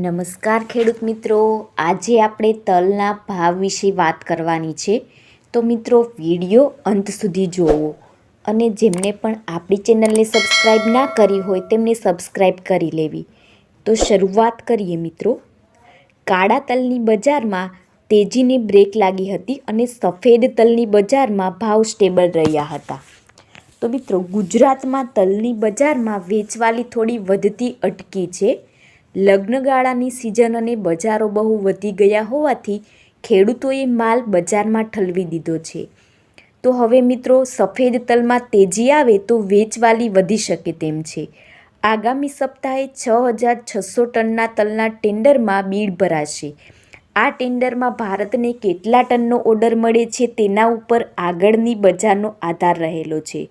નમસ્કાર ખેડૂત મિત્રો. આજે આપણે તલના ભાવ વિશે વાત કરવાની છે. તો મિત્રો, વીડિયો અંત સુધી જોવો અને જેમને પણ આપણી ચેનલને સબસ્ક્રાઈબ ના કરી હોય તેમને સબસ્ક્રાઈબ કરી લેવી. તો શરૂઆત કરીએ મિત્રો. કાળા તલની બજારમાં તેજીને બ્રેક લાગી હતી અને સફેદ તલની બજારમાં ભાવ સ્ટેબલ રહ્યા હતા. તો મિત્રો, ગુજરાતમાં તલની બજારમાં વેચવાલી થોડી વધતી અટકી છે. લગ્નગાળાની સિઝન અને બજારો બહુ વધી ગયા હોવાથી ખેડૂતોએ માલ બજારમાં ઠલવી દીધો છે. તો હવે મિત્રો, સફેદ તલમાં તેજી આવે તો વેચવાલી વધી શકે તેમ છે. આગામી સપ્તાહે છ હજાર છસો ટનના તલના ટેન્ડરમાં બીડ ભરાશે. આ ટેન્ડરમાં ભારતને કેટલા ટનનો ઓર્ડર મળે છે તેના ઉપર આગળની બજારનો આધાર રહેલો છે.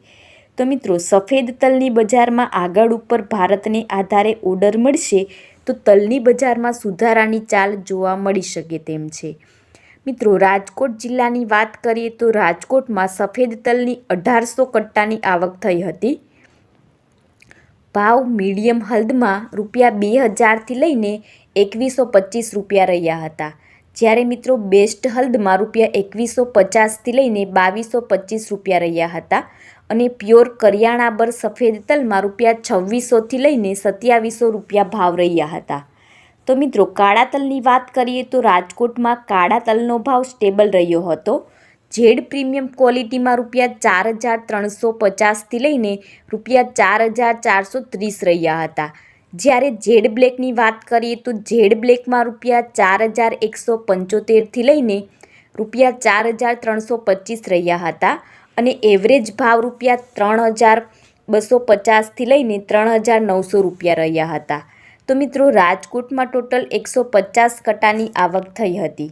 તો મિત્રો, સફેદ તલની બજારમાં આગળ ઉપર ભારતને આધારે ઓર્ડર મળશે, તો તલની બજારમાં સુધારાની ચાલ જોવા મળી શકે તેમ છે. મિત્રો, રાજકોટ જિલ્લાની વાત કરીએ તો રાજકોટમાં સફેદ તલની અઢારસો કટ્ટાની આવક થઈ હતી. ભાવ મીડિયમ હલ્દમાં રૂપિયા બે હજારથી લઈને એકવીસો પચીસ રૂપિયા રહ્યા હતા. જ્યારે મિત્રો, બેસ્ટ હલ્દમાં રૂપિયા એકવીસો પચાસથી લઈને બાવીસો પચીસ રૂપિયા રહ્યા હતા. અને પ્યોર કરિયાણા બર સફેદ તલમાં રૂપિયા છવ્વીસોથી લઈને સત્યાવીસો રૂપિયા ભાવ રહ્યા હતા. તો મિત્રો, કાળા તલની વાત કરીએ તો રાજકોટમાં કાળા તલનો ભાવ સ્ટેબલ રહ્યો હતો. જેડ પ્રીમિયમ ક્વોલિટીમાં રૂપિયા ચાર હજાર ત્રણસો પચાસથી લઈને રૂપિયા ચાર હજાર ચારસો ત્રીસ રહ્યા હતા. જ્યારે ઝેડ બ્લેકની વાત કરીએ તો ઝેડ બ્લેકમાં રૂપિયા ચાર હજાર એકસો પંચોતેરથી લઈને રૂપિયા ચાર હજાર ત્રણસો પચીસ રહ્યા હતા. અને એવરેજ ભાવ રૂપિયા ત્રણ હજાર બસો પચાસથી લઈને ત્રણ હજાર નવસો રૂપિયા રહ્યા હતા. તો મિત્રો રાજકોટમાં ટોટલ એકસો પચાસ કટાની આવક થઈ હતી.